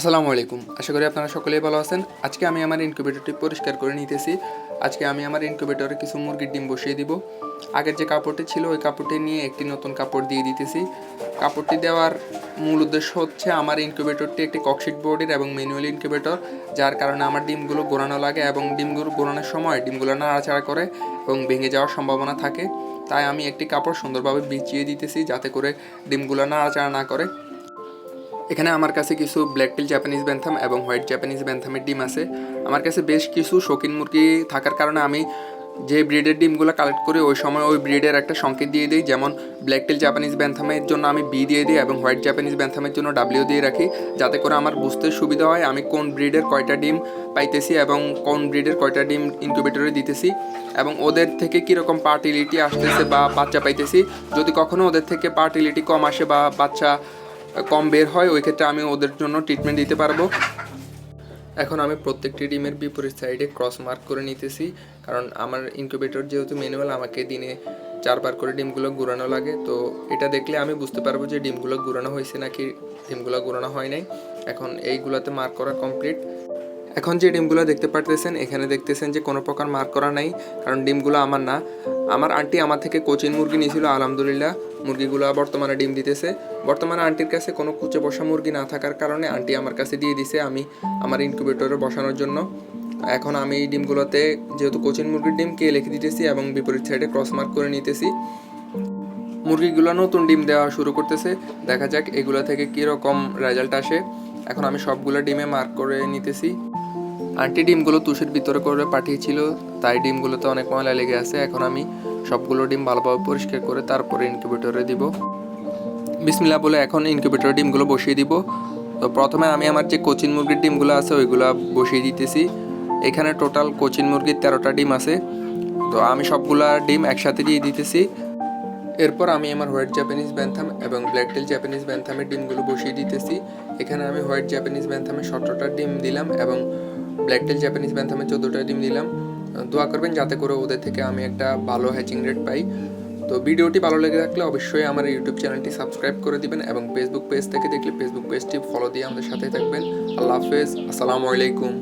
আসসালামু আলাইকুম। আশা করি আপনারা সকলেই ভালো আছেন। আজকে আমি আমার ইনকিউবেটরটি পরিষ্কার করে নিতেছি। আজকে আমি আমার ইনকিউবেটরে কিছু মুরগির ডিম বসিয়ে দিব। আগের যে কাপড়টি ছিল, ওই কাপড়টি নিয়ে একটি নতুন কাপড় দিয়ে দিতেছি। কাপড়টি দেওয়ার মূল উদ্দেশ্য হচ্ছে আমার ইনকিউবেটরটি একটি ককশিট বোর্ডের এবং ম্যানুয়াল ইনকিউবেটর যার কারণে আমার ডিমগুলো গোড়ানো লাগে এবং ডিমগুলো গোড়ানোর সময় ডিমগুলো নাড়াচাড়া করে এবং ভেঙে যাওয়ার সম্ভাবনা থাকে। তাই আমি একটি কাপড় সুন্দরভাবে বিছিয়ে দিতেছি, যাতে করে ডিমগুলো নাড়াচাড়া না করে। এখানে আমার কাছে কিছু ব্ল্যাক টিল জাপানিজ ব্যান্থাম এবং হোয়াইট জাপানিজ ব্যান্থামের ডিম আছে। আমার কাছে বেশ কিছু শৌখিন মুরগি থাকার কারণে আমি যে ব্রিডের ডিমগুলো কালেক্ট করি, ওই সময় ওই ব্রিডের একটা সংকেত দিয়ে দিই। যেমন ব্ল্যাক টিল জাপানিজ ব্যান্থামের জন্য আমি বি দিয়ে দিই এবং হোয়াইট জাপানিজ ব্যান্থামের জন্য ডাব্লিউ দিয়ে রাখি, যাতে করে আমার বুঝতে সুবিধা হয় আমি কোন ব্রিডের কয়টা ডিম পাইতেছি এবং কোন ব্রিডের কয়টা ডিম ইনকিউবেটরে দিতেছি এবং ওদের থেকে কীরকম পার্টিলিটি আসতেছে বা বাচ্চা পাইতেছি। যদি কখনো ওদের থেকে পার্টিলিটি কম আসে বা বাচ্চা কম বের হয়, ওই ক্ষেত্রে আমি ওদের জন্য ট্রিটমেন্ট দিতে পারব। এখন আমি প্রত্যেকটি ডিমের বিপরীত সাইডে ক্রস মার্ক করে নিতেছি। কারণ আমার ইনকিউবেটর যেহেতু ম্যানুয়াল আমাকে দিনে চারবার করে ডিমগুলো গুড়ানো লাগে। তো এটা দেখলে আমি বুঝতে পারব যে ডিমগুলো ঘুরানো হয়েছে নাকি ডিমগুলো গুড়ানো হয় নাই। এখন এইগুলোতে মার্ক করা কমপ্লিট এখন যে ডিমগুলো দেখতে পারতেছেন, এখানে দেখতেছেন যে কোনো প্রকার মার্ক করা নাই। কারণ ডিমগুলো আমার না। আমার আন্টি আমার থেকে কোচিন মুরগি নিয়েছিল, আলহামদুলিল্লাহ। মুরগিগুলো বর্তমানে ডিম দিতেছে। বর্তমানে আন্টির কাছে কোনো কুচে বসা মুরগি না থাকার কারণে আন্টি আমার কাছে দিয়ে দিছে আমি আমার ইনকিউবেটরে বসানোর জন্য। এখন আমি এই ডিমগুলোতে যেহেতু কোচিন মুরগির ডিম কে লিখে দিতেছি এবং বিপরীত সাইডে ক্রস মার্ক করে নিতেছি। মুরগিগুলো নতুন ডিম দেওয়া শুরু করতেছে। দেখা যাক এগুলো থেকে কীরকম রেজাল্ট আসে। এখন আমি সবগুলো ডিমে মার্ক করে নিতেছি। আন্টি ডিমগুলো তুষের ভিতরে করে পাঠিয়েছিল, তাই ডিমগুলোতে অনেক ময়লা লেগে আছে। এখন আমি সবগুলো ডিম ভালোভাবে পরিষ্কার করে তারপরে ইনকিউবেটরে দিব। বিসমিল্লা বলে এখন ইনকিউবেটর ডিমগুলো বসিয়ে দিব। তো প্রথমে আমি আমার যে কোচিন মুরগির ডিমগুলো আছে, ওইগুলো বসিয়ে দিতেছি। এখানে টোটাল কোচিন মুরগির তেরোটা ডিম আছে। তো আমি সবগুলা ডিম একসাথে দিয়ে দিতেছি। এরপর আমি আমার হোয়াইট জাপানিজ ব্যান্থাম এবং ব্ল্যাক টেল জাপানিজ ব্যান্থামের ডিমগুলো বসিয়ে দিতেছি। এখানে আমি হোয়াইট জাপানিজ ব্যান্থামের সতেরোটা ডিম দিলাম এবং ব্ল্যাক টেল জাপানিজ ব্যান্থামের চোদ্দোটা ডিম দিলাম। দোয়া করবেন যাতে করে ওদের থেকে আমি একটা ভালো হ্যাচিং রেট পাই। তো ভিডিওটি ভালো লেগে থাকলে অবশ্যই আমার ইউটিউব চ্যানেলটি সাবস্ক্রাইব করে দিবেন এবং ফেসবুক পেজ থেকে দেখলে ফেসবুক পেজটি ফলো দিয়ে আমাদের সাথে থাকবেন। আল্লাহ হাফেজ, আসসালামু আলাইকুম।